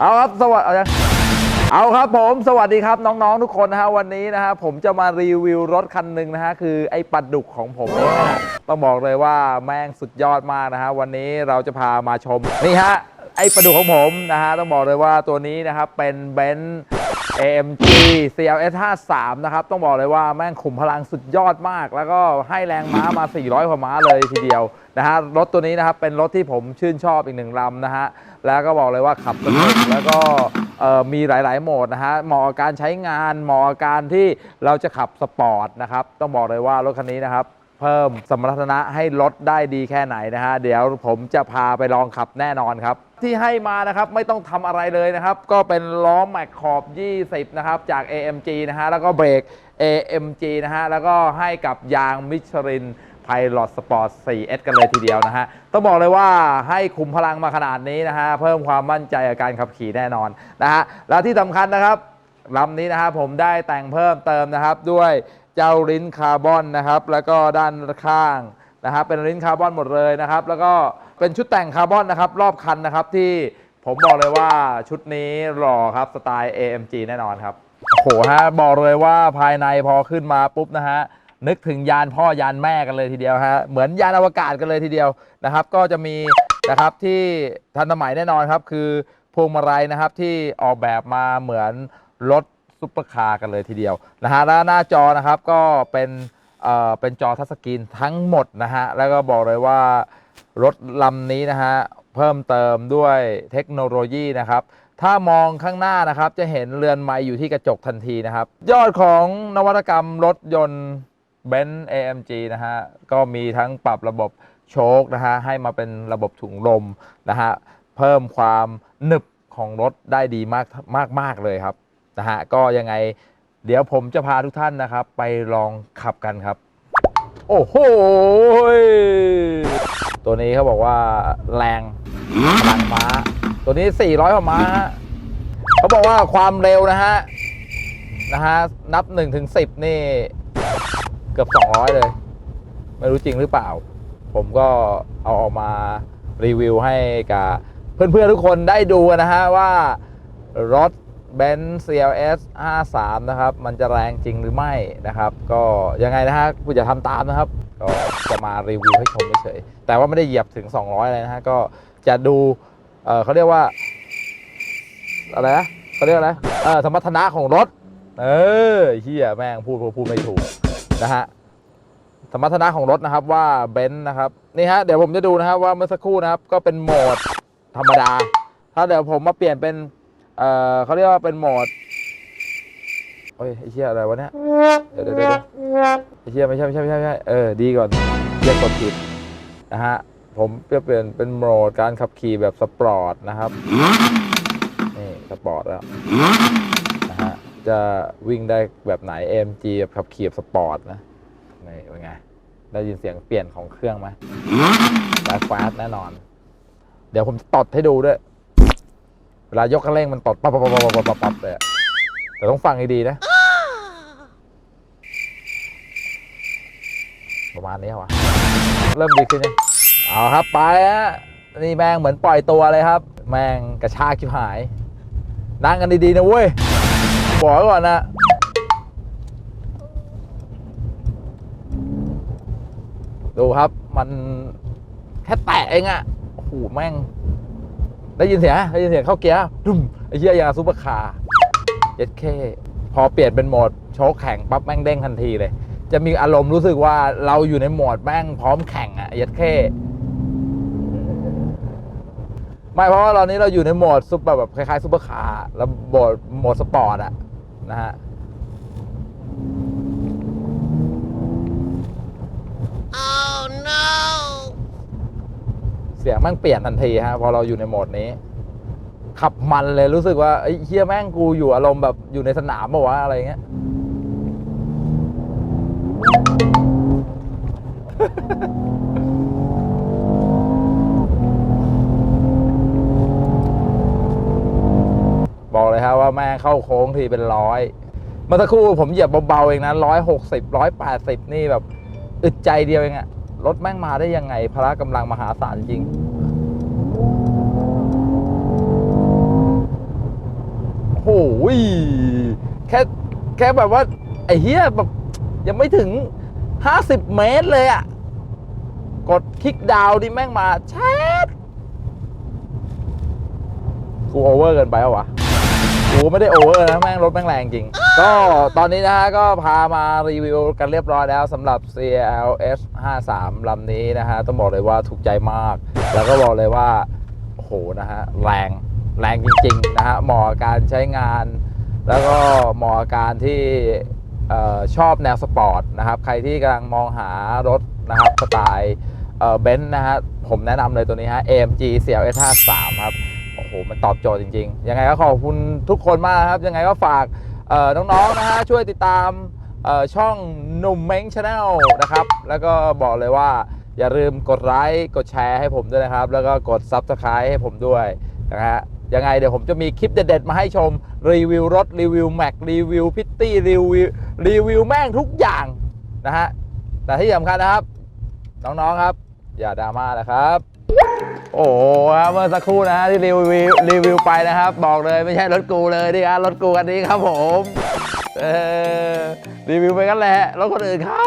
เอาครับสวัสดีเอาครับผมสวัสดีครับน้องๆทุกคนนะฮะวันนี้นะฮะผมจะมารีวิวรถคันหนึ่งนะฮะคือไอ้ปลาดุกของผมเองนะฮะต้องบอกเลยว่าแม่งสุดยอดมากนะฮะวันนี้เราจะพามาชมนี่ฮะไอ้ปลาดุกของผมนะฮะต้องบอกเลยว่าตัวนี้นะครับเป็นเบนซ์ AMG CLS 53 นะครับ ต้องบอกเลยว่าแม่งขุมพลังสุดยอดมาก แล้วก็ให้แรงม้ามา 400กว่าม้าเลยทีเดียวนะฮะ รถตัวนี้นะครับ เป็นรถที่ผมชื่นชอบอีกหนึ่งลำนะฮะ แล้วก็บอกเลยว่าขับสนุกแล้วก็มีหลาย ๆ โหมดนะฮะ เหมาะกับการใช้งาน เหมาะกับการที่เราจะขับสปอร์ตนะครับ ต้องบอกเลยว่ารถคันนี้นะครับ เพิ่มสมรรถนะให้รถได้ดีแค่ไหนนะฮะเดี๋ยวผมจะพาไปลองขับแน่นอนครับ ที่ให้มานะครับไม่ต้องทำอะไรเลยนะครับ ก็เป็นล้อแม็กขอบ 20 นะครับ จาก AMG นะฮะแล้วก็เบรก AMG นะฮะแล้วก็ให้กับยางมิชลิน Pilot Sport 4S กันเลยทีเดียวนะฮะ ต้องบอกเลยว่าให้คุมพลังมาขนาดนี้นะฮะ เพิ่มความมั่นใจกับการขับขี่แน่นอนนะฮะ แล้วที่สำคัญนะครับลำนี้นะครับผมได้แต่งเพิ่มเติมนะครับด้วย เจ้าลิ้นคาร์บอนนะครับ แล้วก็ด้านข้างนะครับ เป็นลิ้นคาร์บอนหมดเลยนะครับ แล้วก็เป็นชุดแต่งคาร์บอนนะครับ รอบคันนะครับที่ผมบอกเลยว่าชุดนี้หล่อครับสไตล์ AMG แน่นอนครับโอ้โหฮะบอกเลยว่าภายในพอขึ้นมาปุ๊บนะฮะนึกถึงยานพ่อยานแม่กันเลยทีเดียวฮะเหมือนยานอวกาศกันเลยทีเดียวนะครับ ก็จะมีนะครับที่ทันสมัยแน่นอนครับ คือพวงมาลัยนะครับที่ออกแบบมาเหมือนรถ ซุปเปอร์คาร์กันเลยทีเดียวนะฮะแล้วหน้าจอนะครับก็เป็นเอ่อเป็นจอทัชสกรีนทั้งหมดนะฮะแล้วก็บอกเลยว่ารถลำนี้นะฮะเพิ่มเติมด้วยเทคโนโลยีนะครับถ้ามองข้างหน้านะครับจะเห็นเรือนไม้อยู่ที่กระจกทันทีนะครับ ยอดของนวัตกรรมรถยนต์ b e n z AMG นะฮะก็มีทั้งปรับระบบโชคนะฮะให้มาเป็นระบบถุงลมนะฮะเพิ่มความหนึบของรถได้ดีมากมากมากเลยครับ นะฮะก็ยังไงเดี๋ยวผมจะพาทุกท่านนะครับ ไปลองขับกันครับ โอ้โหตัวนี้เขาบอกว่าแรงพังม้า ตัวนี้ 400กว่าม้าเขาบอกว่าความเร็วนะฮะนะฮะนับ1ถึง10 นี่ เกือบ 200 เลย ไม่รู้จริงหรือเปล่า ผมก็เอาออกมารีวิวให้กับเพื่อนๆทุกคนได้ดูนะฮะว่ารถ b e n z CLS 53 นะครับ มันจะแรงจริงหรือไม่นะครับ ก็ยังไงนะฮะคุณอย่าทำตามนะครับ ก็จะมารีวิวให้ชมเฉยแต่ว่าไม่ได้เหยียบถึง 200เลยนะฮะ ก็จะดูเออเขาเรียกว่า อะไรนะเขาเรียกอะไรเออสมรรถนะของรถ เออเฮียแม่งพูดพูดไม่ถูกนะฮะสมรรถนะของรถนะครับว่าเบนซ์นะครับนี่ฮะเดี๋ยวผมจะดูนะครับว่าเมื่อสักครู่นะครับก็เป็นโหมดธรรมดา ถ้าเดี๋ยวผมมาเปลี่ยนเป็น เอ่อเขาเรียกว่าเป็นโหมดโอ้ยไอ้เชี่ยอะไรวะเนี่ยเดี๋ยวเดี๋ยวเดี๋ยวไอ้เชี่ยไม่ใช่ไม่ใช่ไม่ใช่ไม่ใช่เออดีก่อนเรียกกดผิดนะฮะผมเปลี่ยนเป็นเป็นโหมดการขับขี่แบบสปอร์ตนะครับนี่สปอร์ตแล้วนะฮะจะวิ่งได้แบบไหน AMG แบบขับขี่แบบสปอร์ตนะนี่เป็นไงได้ยินเสียงเปลี่ยนของเครื่องไหมแบฟาสแน่นอน เดี๋ยวผมจะตดให้ดูด้วย เวลายกคันเร่งมันตดปั๊บปั๊บปั๊บปั๊บปั๊บปั๊บเลยอะแต่ต้องฟังให้ดีนะ ประมาณนี้วะเริ่มดีขึ้นยังเอาครับไปฮะนี่แม่งเหมือนปล่อยตัวเลยครับ แม่งกระชากชิบหาย นั่งกันดีๆนะเว้ยบอกไว้ก่อนนะดูครับมันแค่แตะเองอะโอ้โหแม่ง ได้ยินเสียงได้ยินเสียงเข้าเกียร์ดุมไอ้เหี้ยอยางซุปเปอร์คาร์เย็ดเคพอเปลี่ยนเป็นโหมดโชคแข่งปั๊บแม่งเด้งทันทีเลย จะมีอารมณ์รู้สึกว่าเราอยู่ในโหมดแม่งพร้อมแข่งอะเย็ดเคไม่เพราะว่าตอนนี้เราอยู่ในโหมดซุปแบบแบบคล้ายๆซุปเปอร์คาร์แล้วโหมดโหมดสปอร์ตอะนะฮะ สียงแม่งเปลี่ยนทันทีฮะพอเราอยู่ในโหมดนี้ ขับมันเลยรู้สึกว่าไอ้เฮียแม่งกูอยู่อารมณ์แบบอยู่ในสนามปะวะอะไรเงี้ยบอกเลยครับว่าแม่งเข้าโค้งทีเป็นร้อยเมื่อสักครู่ผมเหยียบเบาๆเองนะร้อยหกสิบร้อยแปดสิบนี่แบบ อึดใจเดียวเองอะ รถแม่งมาได้ยังไงพละกำลังมหาศาลจริงโหยแค่แค่แบบว่า ไอ้เฮียแบบยังไม่ถึง50เมตรเลยอะกดคลิกดาวน์ดิแม่งมาแชทกูโอเวอร์เกินไปเหรอวะ กูไม่ได้โอเวอร์นะแม่งรถแม่งแรงจริง ก็ตอนนี้นะฮะก็พามารีวิวกันเรียบร้อยแล้วสำหรับ CLS 53ลำนี้นะฮะต้องบอกเลยว่าถูกใจมาก แล้วก็บอกเลยว่าโอ้โหนะฮะแรงแรงจริงๆนะฮะเหมาะการใช้งาน แล้วก็เหมาะการที่ชอบแนวสปอร์ตนะครับใครที่กำลังมองหารถนะครับสไตล์เบนซ์นะฮะผมแนะนำเลยตัวนี้ฮะ AMG CLS 53ครับ มันตอบโจทย์จริง ๆ ยังไงก็ขอบคุณทุกคนมากครับ ยังไงก็ฝากน้องๆนะฮะช่วยติดตามช่องหนุ่มเม้งชาแนลนะครับ แล้วก็บอกเลยว่าอย่าลืมกดไลค์กดแชร์ให้ผมด้วยนะครับ แล้วก็กด Subscribe ให้ผมด้วยนะฮะยังไงเดี๋ยวผมจะมีคลิปเด็ดๆมาให้ชม รีวิวรถ รีวิวแม็กรีวิวพิตตี้รีวิวรีวิวแม่งทุกอย่างนะฮะแต่ที่สำคัญนะครับ น้องๆครับ อย่าดราม่านะครับ โอ้โหครับเมื่อสักครู่นะฮะที่รีวิวรีวิวไปนะครับ บอกเลยไม่ใช่รถกูเลยนี่ครับรถกูคันนี้ครับผมเออรีวิวไปกันแหละรถคนอื่นเขา